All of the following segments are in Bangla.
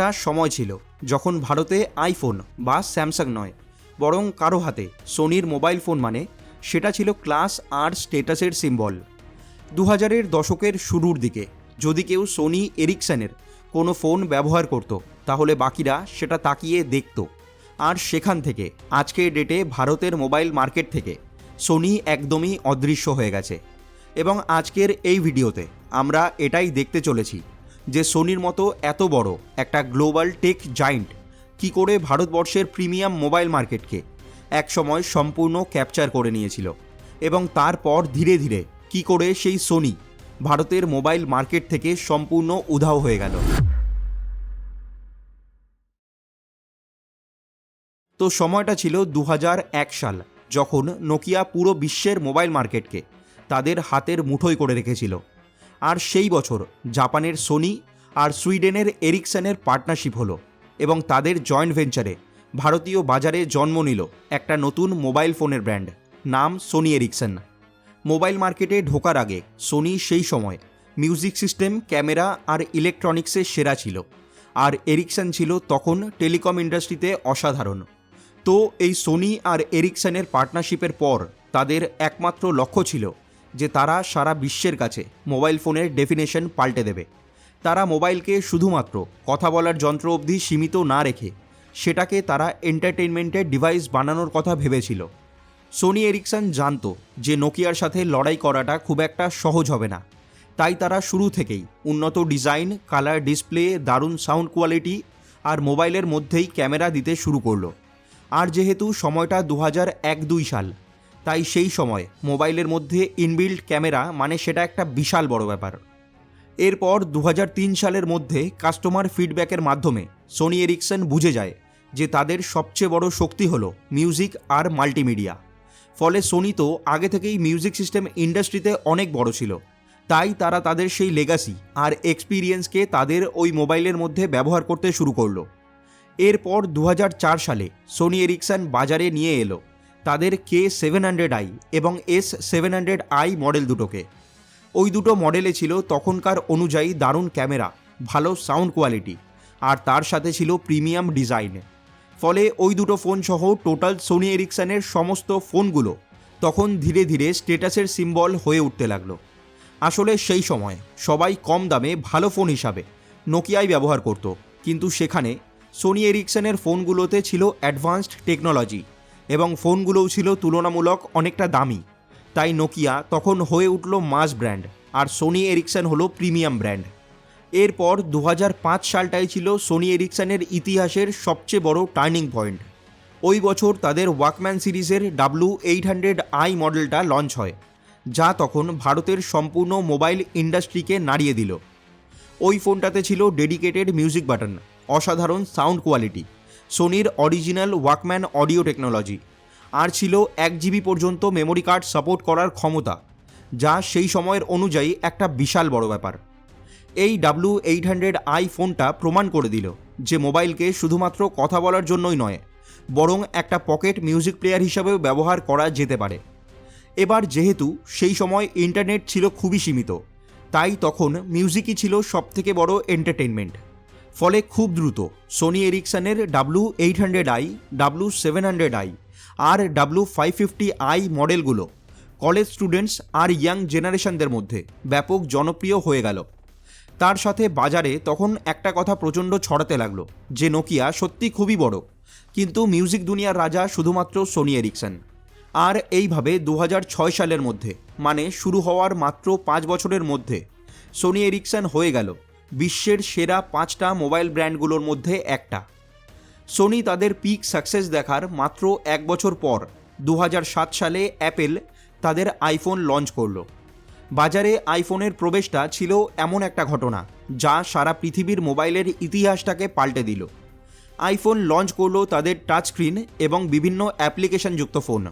একটা সময় ছিল, যখন ভারতে আইফোন বা স্যামসাং নয়, বরং কারও হাতে সোনির মোবাইল ফোন মানে সেটা ছিল ক্লাস আর স্টেটাসের সিম্বল। দু হাজারের দশকের শুরুর দিকে যদি কেউ সোনি এরিকসনের কোনো ফোন ব্যবহার করত, তাহলে বাকিরা সেটা তাকিয়ে দেখত। আর সেখান থেকে, আজকের ডেটে ভারতের মোবাইল মার্কেট থেকে সোনি একদমই অদৃশ্য হয়ে গেছে। এবং আজকের এই ভিডিওতে আমরা এটাই দেখতে চলেছি। যে সোনির মতো এত বড় একটা গ্লোবাল টেক জাইন্ট কি করে ভারতবর্ষের প্রিমিয়াম মোবাইল মার্কেটকে একসময় সম্পূর্ণ ক্যাপচার করে নিয়েছিল এবং তারপর ধীরে ধীরে কি করে সেই সোনি ভারতের মোবাইল মার্কেট থেকে সম্পূর্ণ উধাও হয়ে গেল। তো সময়টা ছিল দু হাজার এক সাল, যখন নোকিয়া পুরো বিশ্বের মোবাইল মার্কেটকে তাদের হাতের মুঠোয় করে রেখেছিল। আর সেই বছর জাপানের সোনি আর সুইডেনের এরিকসনের পার্টনারশিপ হলো এবং তাদের জয়েন্ট ভেঞ্চারে ভারতীয় বাজারে জন্ম নিল একটা নতুন মোবাইল ফোনের ব্র্যান্ড, নাম সোনি এরিকসন মোবাইল মার্কেটে ঢোকার আগে সোনি সেই সময় মিউজিক সিস্টেম, ক্যামেরা আর ইলেকট্রনিক্সে সেরা ছিল আর এরিকসন ছিল তখন টেলিকম ইন্ডাস্ট্রিতে অসাধারণ। তো এই সোনি আর এরিকসনের পার্টনারশিপের পর তাদের একমাত্র লক্ষ্য ছিল যে তারা সারা বিশ্বের কাছে মোবাইল ফোনের ডেফিনেশন পাল্টে দেবে। তারা মোবাইলকে শুধুমাত্র কথা বলার যন্ত্র অবধি সীমিত না রেখে সেটাকে তারা এন্টারটেনমেন্টের ডিভাইস বানানোর কথা ভেবেছিল। সোনি এরিকসন জানত যে নোকিয়ার সাথে লড়াই করাটা খুব একটা সহজ হবে না। তাই তারা শুরু থেকেই উন্নত ডিজাইন, কালার ডিসপ্লে, দারুণ সাউন্ড কোয়ালিটি আর মোবাইলের মধ্যেই ক্যামেরা দিতে শুরু করল। আর যেহেতু সময়টা দু হাজার এক দুই সাল, তাই সেই সময় মোবাইলের মধ্যে ইনবিল্ড ক্যামেরা মানে সেটা একটা বিশাল বড় ব্যাপার। এরপর দু হাজার তিন সালের মধ্যে কাস্টমার ফিডব্যাকের মাধ্যমে সোনি এরিকসন বুঝে যায় যে তাদের সবচেয়ে বড় শক্তি হলো মিউজিক আর মাল্টিমিডিয়া ফলে সোনি তো আগে থেকেই মিউজিক সিস্টেম ইন্ডাস্ট্রিতে অনেক বড় ছিল। তাই তারা তাদের সেই লেগাসি আর এক্সপিরিয়েন্সকে তাদের ওই মোবাইলের মধ্যে ব্যবহার করতে শুরু করল। এরপর দু হাজার চার সালে সোনি এরিকসন বাজারে নিয়ে এলো তাদের কে সেভেন হান্ড্রেড আই এবং S seven hundred I model দুটোকে। ওই দুটো মডেলে ছিল তখনকার অনুযায়ী দারুণ ক্যামেরা, ভালো সাউন্ড কোয়ালিটি, আর তার সাথে ছিল প্রিমিয়াম ডিজাইন। ফলে ওই দুটো ফোন সহ টোটাল সোনি এরিকসনের সমস্ত ফোনগুলো তখন ধীরে ধীরে স্টেটাসের সিম্বল হয়ে উঠতে লাগল। আসলে সেই সময় সবাই কম দামে ভালো ফোন হিসাবে নোকিয়াই ব্যবহার করত, কিন্তু সেখানে সোনি এরিকসনের ফোনগুলোতে ছিল অ্যাডভান্সড টেকনোলজি এবং ফোনগুলোও ছিল তুলনামূলক অনেকটা দামি। তাই নোকিয়া তখন হয়ে উঠল মাস ব্র্যান্ড আর সোনি এরিকসন হলো প্রিমিয়াম ব্র্যান্ড। এরপর দু হাজার পাঁচ সালটাই ছিল সোনি এরিকসনের ইতিহাসের সবচেয়ে বড় টার্নিং পয়েন্ট। ওই বছর তাদের ওয়াকম্যান সিরিজের ডাব্লু এইট হান্ড্রেড আই মডেলটা লঞ্চ হয়, যা তখন ভারতের সম্পূর্ণ মোবাইল ইন্ডাস্ট্রিকে নাড়িয়ে দিল। ওই ফোনটাতে ছিল ডেডিকেটেড মিউজিক বাটন, অসাধারণ সাউন্ড কোয়ালিটি, সোনির অরিজিনাল ওয়াকম্যান অডিও টেকনোলজি আর ছিল এক জিবি পর্যন্ত মেমোরি কার্ড সাপোর্ট করার ক্ষমতা, যা সেই সময়ের অনুযায়ী একটা বিশাল বড় ব্যাপার। এই ডাব্লু এইট হান্ড্রেড আই ফোনটা প্রমাণ করে দিল যে মোবাইলকে শুধুমাত্র কথা বলার জন্যই নয়, বরং একটা পকেট মিউজিক প্লেয়ার হিসাবেও ব্যবহার করা যেতে পারে। এবার যেহেতু সেই সময় ইন্টারনেট ছিল খুবই সীমিত, তাই তখন মিউজিকই ছিল সবথেকে বড় এন্টারটেনমেন্ট ফলে খুব দ্রুত Sony এরিকসনের W eight hundred I W seven hundred I R W five fifty I মডেলগুলো কলেজ স্টুডেন্টস আর ইয়াং জেনারেশনদের মধ্যে ব্যাপক জনপ্রিয় হয়ে গেল। তার সাথে বাজারে তখন একটা কথা প্রচণ্ড ছড়াতে লাগল, যে নোকিয়া সত্যি খুবই বড়। কিন্তু মিউজিক দুনিয়ার রাজা শুধুমাত্র সোনি এরিকসন আর এইভাবে দু হাজার ছয় সালের মধ্যে মানে শুরু হওয়ার মাত্র পাঁচ বছরের মধ্যে সোনি এরিকসন হয়ে গেল। বিশ্বের সেরা পাঁচটা মোবাইল ব্র্যান্ডগুলোর মধ্যে একটা। সোনি তাদের পিক সাকসেস দেখার মাত্র এক বছর পর দু হাজার সাত সালে অ্যাপেল তাদের আইফোন লঞ্চ করল। বাজারে আইফোনের প্রবেশটা ছিল এমন একটা ঘটনা, যা সারা পৃথিবীর মোবাইলের ইতিহাসটাকে পাল্টে দিল। আইফোন লঞ্চ করল তাদের টাচ স্ক্রিন এবং বিভিন্ন অ্যাপ্লিকেশনযুক্ত ফোন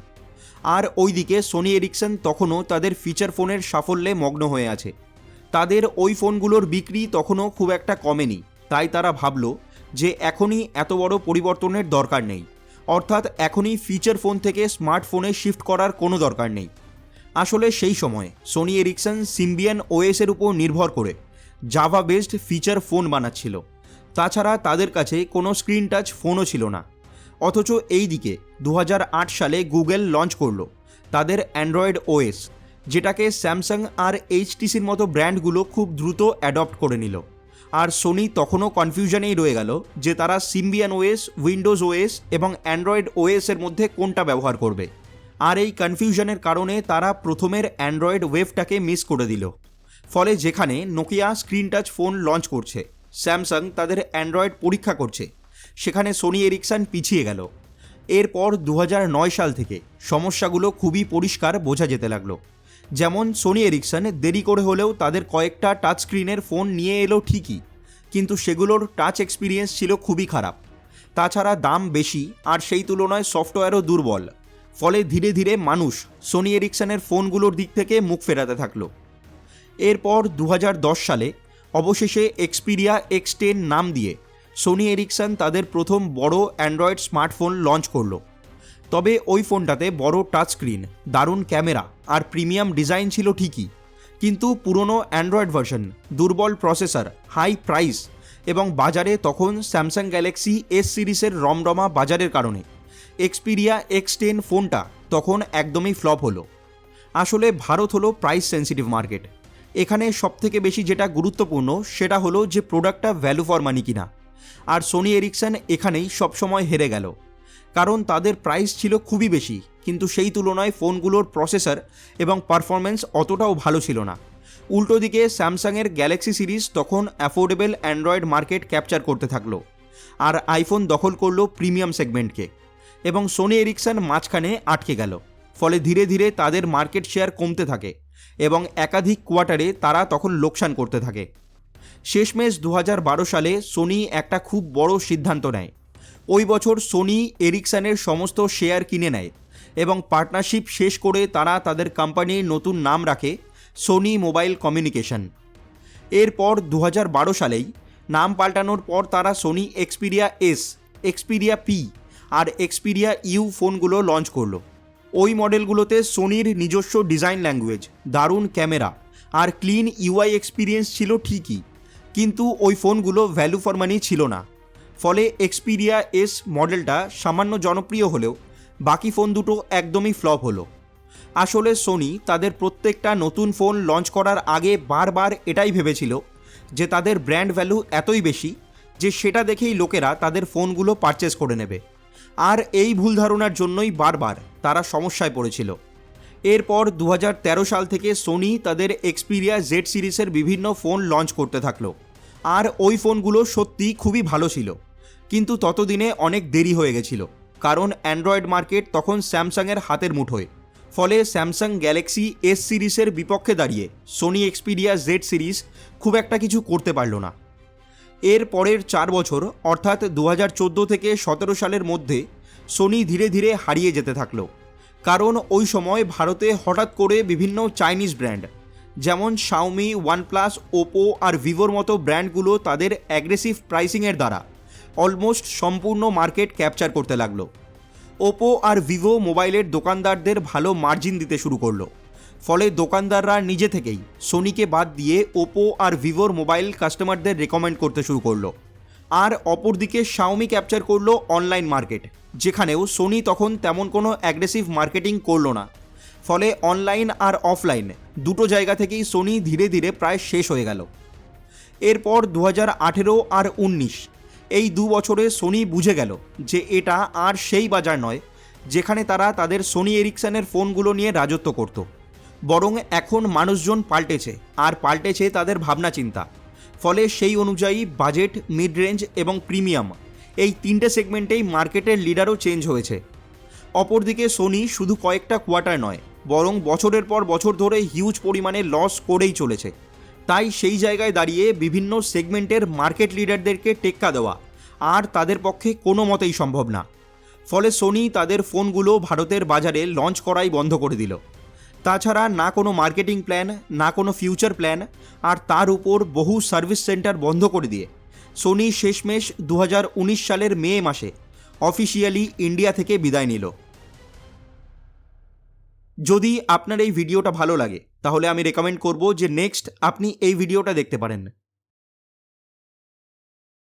আর ওইদিকে সোনি এরিকসন তখনও তাদের ফিচার ফোনের সাফল্যে মগ্ন হয়ে আছে। তাদের ওই ফোনগুলোর বিক্রি তখনও খুব একটা কমেনি, তাই তারা ভাবল যে এখনই এত বড় পরিবর্তনের দরকার নেই। অর্থাৎ এখনই ফিচার ফোন থেকে স্মার্টফোনে শিফট করার কোনো দরকার নেই। আসলে সেই সময় সোনি এরিকসন সিম্বিয়ান ওএসের উপর নির্ভর করে জাভা বেসড ফিচার ফোন বানাচ্ছিল। তাছাড়া তাদের কাছে কোনো স্ক্রিন টাচ ফোনও ছিল না। অথচ এই দিকে দু হাজার আট সালে গুগল লঞ্চ করল তাদের অ্যান্ড্রয়েড ওএস যেটাকে স্যামসাং আর এইচটিসির মতো ব্র্যান্ডগুলো খুব দ্রুত অ্যাডপ্ট করে নিল। আর সোনি তখনও কনফিউশনেই রয়ে গেল যে তারা সিম্বিয়ান ওএস উইন্ডোজ ওএস এবং অ্যান্ড্রয়েড ওএস এর মধ্যে কোনটা ব্যবহার করবে। আর এই কনফিউশনের কারণে তারা প্রথমের অ্যান্ড্রয়েড ওয়েভটাকে মিস করে দিল। ফলে যেখানে Nokia screen touch phone launch করছে স্যামসাং তাদের অ্যান্ড্রয়েড পরীক্ষা করছে, সেখানে সোনি এরিকসান পিছিয়ে গেল। এরপর দু হাজার নয় সাল থেকে সমস্যাগুলো খুবই পরিষ্কার বোঝা যেতে লাগল। যেমন সোনি এরিকসন দেরি করে হলেও তাদের কয়েকটা টাচ স্ক্রিনের ফোন নিয়ে এলো ঠিকই, কিন্তু সেগুলোর টাচ এক্সপিরিয়েন্স ছিল খুবই খারাপ। তাছাড়া দাম বেশি, আর সেই তুলনায় সফটওয়্যারও দুর্বল। ফলে ধীরে ধীরে মানুষ সোনি এরিকসনের ফোনগুলোর দিক থেকে মুখ ফেরাতে থাকল। এরপর দু হাজার দশ সালে অবশেষে এক্সপিরিয়া এক্স টেন নাম দিয়ে সোনি এরিকসন তাদের প্রথম বড় অ্যান্ড্রয়েড স্মার্টফোন লঞ্চ করল। তবে ওই ফোনটাতে বড় টাচ স্ক্রিন দারুণ ক্যামেরা আর প্রিমিয়াম ডিজাইন ছিল ঠিকই। কিন্তু পুরনো অ্যান্ড্রয়েড ভার্সন, দুর্বল প্রসেসর, হাই প্রাইস এবং বাজারে তখন স্যামসাং গ্যালাক্সি এস সিরিজের রমরমা বাজারের কারণে। এক্সপিরিয়া এক্স টেন ফোনটা তখন একদমই ফ্লপ হলো। আসলে ভারত হলো প্রাইস সেন্সিটিভ মার্কেট। এখানে সবথেকে বেশি যেটা গুরুত্বপূর্ণ সেটা হলো যে প্রোডাক্টটা ভ্যালু ফর মানি কিনা। আর সোনি এরিকসন এখানেই সবসময় হেরে গেল। কারণ তাদের প্রাইস ছিল খুবই বেশি। কিন্তু সেই তুলনায় ফোনগুলোর প্রসেসর এবং পারফরমেন্স অতটাও ভালো ছিল না। উল্টো দিকে স্যামসাংয়ের গ্যালাক্সি সিরিজ তখন অ্যাফোর্ডেবল অ্যান্ড্রয়েড মার্কেট ক্যাপচার করতে থাকল আর আইফোন দখল করল প্রিমিয়াম সেগমেন্টকে এবং সোনি এরিকসন মাঝখানে আটকে গেল। ফলে ধীরে ধীরে তাদের মার্কেট শেয়ার কমতে থাকে এবং একাধিক কোয়ার্টারে তারা তখন লোকসান করতে থাকে। শেষমেশ দু হাজার সালে সোনি একটা খুব বড় সিদ্ধান্ত নেয়। ওই বছর সোনি এরিকসনের সমস্ত শেয়ার কিনে নেয়। এবং পার্টনারশিপ শেষ করে তারা তাদের কোম্পানির নতুন নাম রাখে সোনি মোবাইল কমিউনিকেশন। এরপর দু হাজার বারো সালেই নাম পাল্টানোর পর তারা Sony Xperia S, Xperia P আর এক্সপিরিয়া ইউ ফোনগুলো লঞ্চ করল। ওই মডেলগুলোতে সোনির নিজস্ব ডিজাইন ল্যাঙ্গুয়েজ, দারুণ ক্যামেরা আর ক্লিন ইউআই এক্সপিরিয়েন্স ছিল ঠিকই, কিন্তু ওই ফোনগুলো ভ্যালু ফর মানি ছিল না। ফলে এক্সপিরিয়া এস মডেলটা সামান্য জনপ্রিয় হলেও বাকি ফোন দুটো একদমই ফ্লপ হলো। আসলে সোনি তাদের প্রত্যেকটা নতুন ফোন লঞ্চ করার আগে বারবার এটাই ভেবেছিল যে তাদের ব্র্যান্ড ভ্যালু এতই বেশি যে সেটা দেখেই লোকেরা তাদের ফোনগুলো পারচেস করে নেবে। আর এই ভুল ধারণার জন্যই বারবার তারা সমস্যায় পড়েছিল। এরপর দু হাজার তেরো সাল থেকে সোনি তাদের এক্সপিরিয়া জেড সিরিজের বিভিন্ন ফোন লঞ্চ করতে থাকল। আর ওই ফোনগুলো সত্যি খুবই ভালো ছিল। কিন্তু ততদিনে অনেক দেরি হয়ে গেছিল। কারণ অ্যান্ড্রয়েড মার্কেট তখন স্যামসাংয়ের হাতের মুঠোয়। ফলে স্যামসাং গ্যালাক্সি এস সিরিজের বিপক্ষে দাঁড়িয়ে সোনি এক্সপিরিয়া জেড সিরিজ খুব একটা কিছু করতে পারল না। এর পরের চার বছর, অর্থাৎ দু হাজার চোদ্দ থেকে সতেরো সালের মধ্যে সোনি ধীরে ধীরে হারিয়ে যেতে থাকল। কারণ ওই সময় ভারতে হঠাৎ করে বিভিন্ন চাইনিজ ব্র্যান্ড, যেমন শাওমি ওয়ানপ্লাস ওপো আর ভিভোর মতো ব্র্যান্ডগুলো তাদের অ্যাগ্রেসিভ প্রাইসিংয়ের দ্বারা অলমোস্ট সম্পূর্ণ মার্কেট ক্যাপচার করতে লাগল। ওপো আর ভিভো মোবাইলের দোকানদারদের ভালো মার্জিন দিতে শুরু করল। ফলে দোকানদাররা নিজে থেকেই সোনিকে বাদ দিয়ে ওপো আর ভিভোর মোবাইল কাস্টমারদের রেকমেন্ড করতে শুরু করল। আর অপরদিকে শাওমি ক্যাপচার করল অনলাইন মার্কেট যেখানেও সোনি তখন তেমন কোনো অ্যাগ্রেসিভ মার্কেটিং করল না। ফলে অনলাইন আর অফলাইন দুটো জায়গা থেকেই সোনি ধীরে ধীরে প্রায় শেষ হয়ে গেল। এরপর দু আর উনিশ এই দু বছরে সোনি বুঝে গেল যে এটা আর সেই বাজার নয়, যেখানে তারা তাদের সোনি এরিকসনের ফোনগুলো নিয়ে রাজত্ব করত। বরং এখন মানুষজন পাল্টেছে, আর পাল্টেছে তাদের ভাবনা চিন্তা। ফলে সেই অনুযায়ী বাজেট মিড রেঞ্জ এবং প্রিমিয়াম এই তিনটে সেগমেন্টেই মার্কেটের লিডারও চেঞ্জ হয়েছে। অপরদিকে সোনি শুধু কয়েকটা কোয়ার্টার নয়, বরং বছরের পর বছর ধরে হিউজ পরিমাণে লস করেই চলেছে। তাই সেই জায়গায় দাঁড়িয়ে বিভিন্ন সেগমেন্টের মার্কেট লিডারদেরকে টেক্কা দেওয়া আর তাদের পক্ষে কোনো মতেই সম্ভব না। ফলে সোনি তাদের ফোনগুলো ভারতের বাজারে লঞ্চ করাই বন্ধ করে দিল। তাছাড়া না কোনো মার্কেটিং প্ল্যান, না কোনো ফিউচার প্ল্যান আর তার উপর বহু সার্ভিস সেন্টার বন্ধ করে দিয়ে সোনি শেষমেশ দু উনিশ সালের মে মাসে অফিসিয়ালি ইন্ডিয়া থেকে বিদায় নিল। যদি আপনার এই ভিডিওটা ভালো লাগে তাহলে আমি রেকমেন্ড করব যে নেক্সট আপনি এই ভিডিওটা দেখতে পারেন।